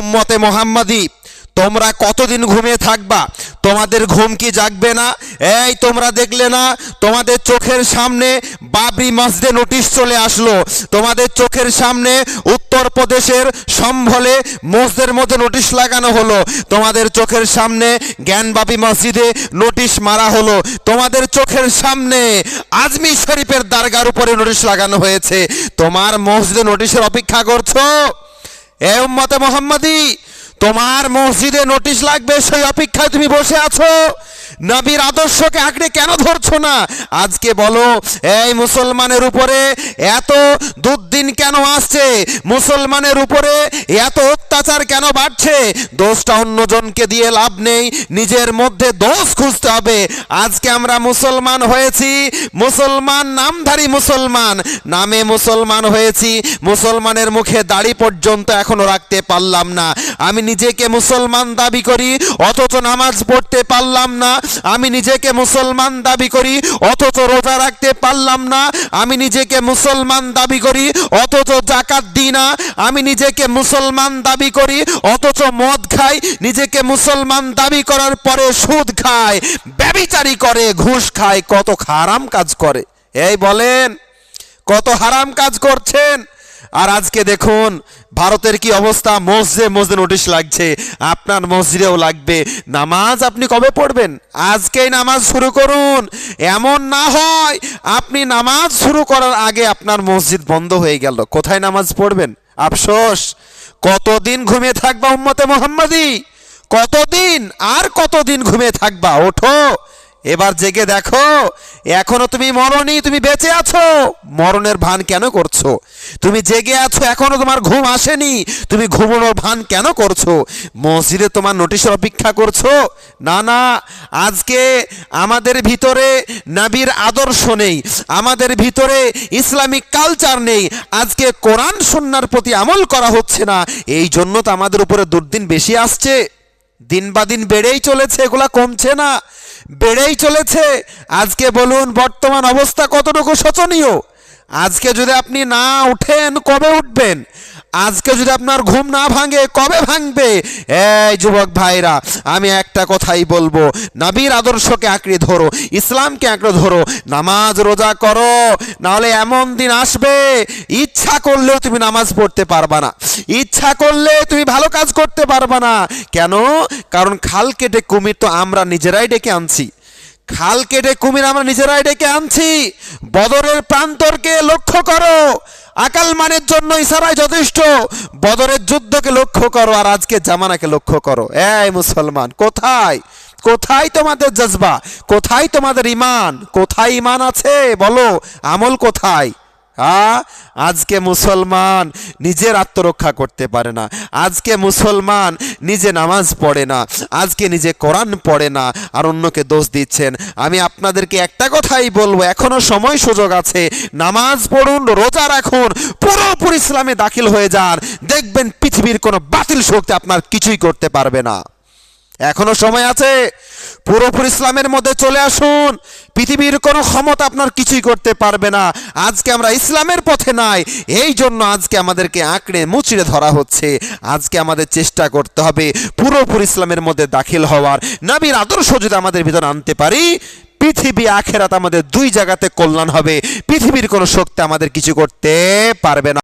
উম্মতে মোহাম্মদী, তোমরা কতদিন ঘুমিয়ে থাকবা? তোমাদের ঘুম কি জাগবে না? এই তোমরা দেখলে না, তোমাদের চোখের সামনে বাবরি মসজিদে নোটিশ চলে আসলো। তোমাদের চোখের সামনে উত্তরপ্রদেশের সম্ভলে মসজিদের মধ্যে নোটিশ লাগানো হলো। তোমাদের চোখের সামনে জ্ঞানবাবি মসজিদে নোটিশ মারা হলো। তোমাদের চোখের সামনে আজমি শরীফের দারগার উপরে নোটিশ লাগানো হয়েছে। তোমার মসজিদে নোটিশের অপেক্ষা করছ? এ মোহাম্মদি, তোমার মসজিদে নোটিশ লাগবে, সেই অপেক্ষায় তুমি বসে আছো। নবীর আদর্শকে আঁকড়ে কেন ধরছো না? আজকে বলো, এই মুসলমানের উপরে এত দুর্দিন কেন আসছে? মুসলমানের উপরে এত অত্যাচার কেন বাড়ছে? দোষটা অন্যজনকে দিয়ে লাভ নেই। নিজের মধ্যে দোষ খুঁজতে হবে। আজকে আমরা মুসলমান হয়েছি। মুসলমান নামধারী মুসলমান। নামে মুসলমান হয়েছি। মুসলমানের মুখে দাড়ি পর্যন্ত এখনও রাখতে পারলাম না। আমি নিজেকে মুসলমান দাবি করি, অথচ নামাজ পড়তে পারলাম না। আমি নিজেকে মুসলমান দাবি করি, অথচ রোজা রাখতে পারলাম না। আমি নিজেকে মুসলমান দাবি করি, অথচ জাকাত দিই না। আমি নিজেকে মুসলমান দাবি করি, অথচ মদ খাই, নিজেকে মুসলমান দাবি করার পরে সুদ খায় ব্যবিচারি করে, ঘুষ খায় কত হারাম কাজ করে। এই বলেন, কত হারাম কাজ করছেন। আর আজকে দেখুন, ভারতের কি অবস্থা? মসজিদে মসজিদে নোটিশ লাগছে, আপনার মসজিদেও লাগবে। নামাজ আপনি কবে পড়বেন? আজকেই নামাজ শুরু করুন। এমন না হয়, আপনি নামাজ শুরু করার আগে আপনার মসজিদ বন্ধ হয়ে গেল। কোথায় নামাজ পড়বেন? আফসোস। কতদিন ঘুমিয়ে থাকবা উম্মতে মোহাম্মদী? কতদিন? আর কতদিন ঘুমিয়ে থাকবা? ওঠো। এবার জেগে দেখো, এখনও তুমি মরনি, তুমি বেঁচে আছো। মরণের ভান কেন করছ? তুমি জেগে আছো, এখনও তোমার ঘুম আসেনি। তুমি ঘুমানোর ভান কেন করছ? মসজিদে তোমার নোটিশের অপেক্ষা করছ? না না, আজকে আমাদের ভিতরে নাবির আদর্শ নেই। আমাদের ভিতরে ইসলামিক কালচার নেই। আজকে কোরআন সন্ন্যার প্রতি আমল করা হচ্ছে না। এই জন্য তো আমাদের উপরে দুর্দিন বেশি আসছে। দিন বা দিন বেড়েই চলেছে, এগুলা কমছে না। বেড়েই চলেছে। আজকে বলুন বর্তমান অবস্থা কতটুকু শোচনীয়? আজকে যদি আপনি না উঠেন, কবে উঠবেন? আজকে যদি আপনার ঘুম না ভাঙে, কবে ভাঙবে? এই যুবক ভাইরা, আমি একটা কথাই বলব। নবীর আদর্শকে আঁকড়ে ধরো, ইসলামকে আঁকড়ে ধরো, নামাজ রোজা করো, নাহলে এমন দিন আসবে, ইচ্ছা করলেও তুমি নামাজ পড়তে পারবা না। ইচ্ছা করলে তুমি ভালো কাজ করতে পারবা না। কেন? কারণ খাল কেটে কুমির তো আমরা নিজেরাই ডেকে আনছি। খাল কেটে কুমির আমরা নিজেরাই ডেকে আনছি। বদরের প্রান্তরকে লক্ষ্য করো। আকাল মানের জন্য ইশারায় যথেষ্ট। বদরের যুদ্ধকে লক্ষ্য করো আর আজকে জামানাকে লক্ষ্য করো। এই মুসলমান, কোথায়? কোথায় তোমাদের জজবা? কোথায় তোমাদের ইমান কোথায় ইমান আছে? বলো, আমল কোথায়? আ আজকে মুসলমান নিজের আত্মরক্ষা করতে পারে না। আজকে মুসলমান নিজে নামাজ পড়ে না। আজকে নিজে কোরআন পড়ে না। আর অন্যকে দোষ দিচ্ছেন। আমি আপনাদেরকে একটা কথাই বলব, এখনও সময় সুযোগ আছে। নামাজ পড়ুন, রোজা রাখুন, পুরোপুরি ইসলামে দাখিল হয়ে যান। দেখবেন পৃথিবীর কোনো বাতিল শক্তি আপনার কিছুই করতে পারবে না। এখনও সময় আছে। পুরোপুরি ইসলামের মধ্যে চলে আসুন। পৃথিবীর কোনো ক্ষমতা আপনার কিছুই করতে পারবে না। আজকে আমরা ইসলামের পথে নাই। এই জন্য আজকে আমাদেরকে আঁকড়ে মুচড়ে ধরা হচ্ছে। আজকে আমাদের চেষ্টা করতে হবে পুরোপুরি ইসলামের মধ্যে দাখিল হওয়ার। নবীর আদর্শ যদি আমাদের ভিতরে আনতে পারি, পৃথিবী আখেরাত আমাদের দুই জায়গাতে কল্যাণ হবে। পৃথিবীর কোনো শক্তি আমাদের কিছু করতে পারবে না।